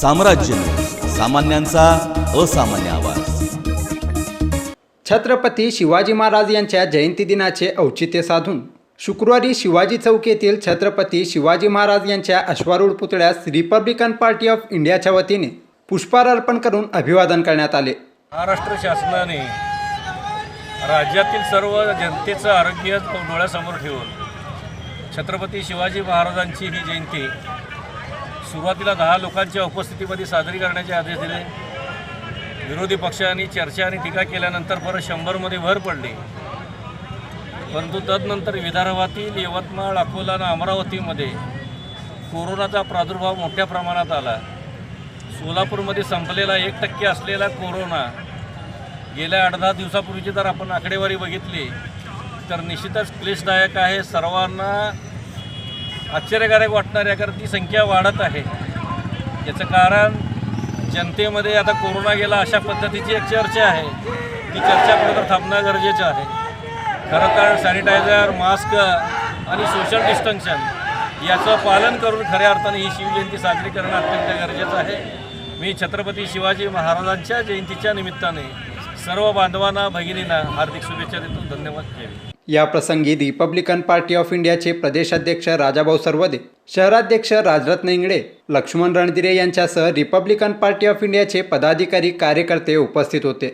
साम्राज्य सामान्यांचा असामान्य आवाज. छत्रपती शिवाजी महाराज यांच्या जयंती दिनाचे औचित्य साधून शुक्रवारी शिवाजी चौक येथील छत्रपती शिवाजी महाराज यांच्या अश्वारूढ पुतळ्यास रिपब्लिकन पार्टी ऑफ इंडियाच्या वतीने पुष्पहार अर्पण करून अभिवादन करण्यात आले. महाराष्ट्र शासनाने राज्यातील सर्व जनतेचं आरोग्य डोळ्यासमोर ठेवून छत्रपती शिवाजी महाराजांची ही जयंती सुरुवातीला दहा लोकांच्या उपस्थितीमध्ये साजरी करण्याचे आदेश दिले. विरोधी पक्षांनी चर्चा आणि टीका केल्यानंतर परत शंभरमध्ये भर पडली. परंतु तदनंतर विदर्भातील यवतमाळ अकोला आणि अमरावतीमध्ये कोरोनाचा प्रादुर्भाव मोठ्या प्रमाणात आला. सोलापूरमध्ये संपलेला एक टक्के असलेला कोरोना गेल्या आठ दहा दिवसापूर्वीची जर आपण आकडेवारी बघितली तर निश्चितच क्लेशदायक आहे. सर्वांना आश्चर्यकारक वाटणार आहे कारण ती संख्या वाढत आहे. याचं कारण जनतेमध्ये आता कोरोना गेला अशा पद्धतीची एक चर्चा आहे. ती चर्चा कुठेतरी थांबणं गरजेचं आहे. खरं तर सॅनिटायझर मास्क आणि सोशल डिस्टन्शन याचं पालन करून खऱ्या अर्थाने ही शिवजयंती साजरी करणं अत्यंत गरजेचं आहे. मी छत्रपती शिवाजी महाराजांच्या जयंतीच्या निमित्ताने सर्व बांधवांना भगिनींना हार्दिक शुभेच्छा देतो. धन्यवाद. या प्रसंगी रिपब्लिकन पार्टी ऑफ इंडियाचे प्रदेशाध्यक्ष राजाभाऊ सर्वदे शहराध्यक्ष राजरत्न इंगळे लक्ष्मण रणदिरे यांच्यासह रिपब्लिकन पार्टी ऑफ इंडियाचे पदाधिकारी कार्यकर्ते उपस्थित होते.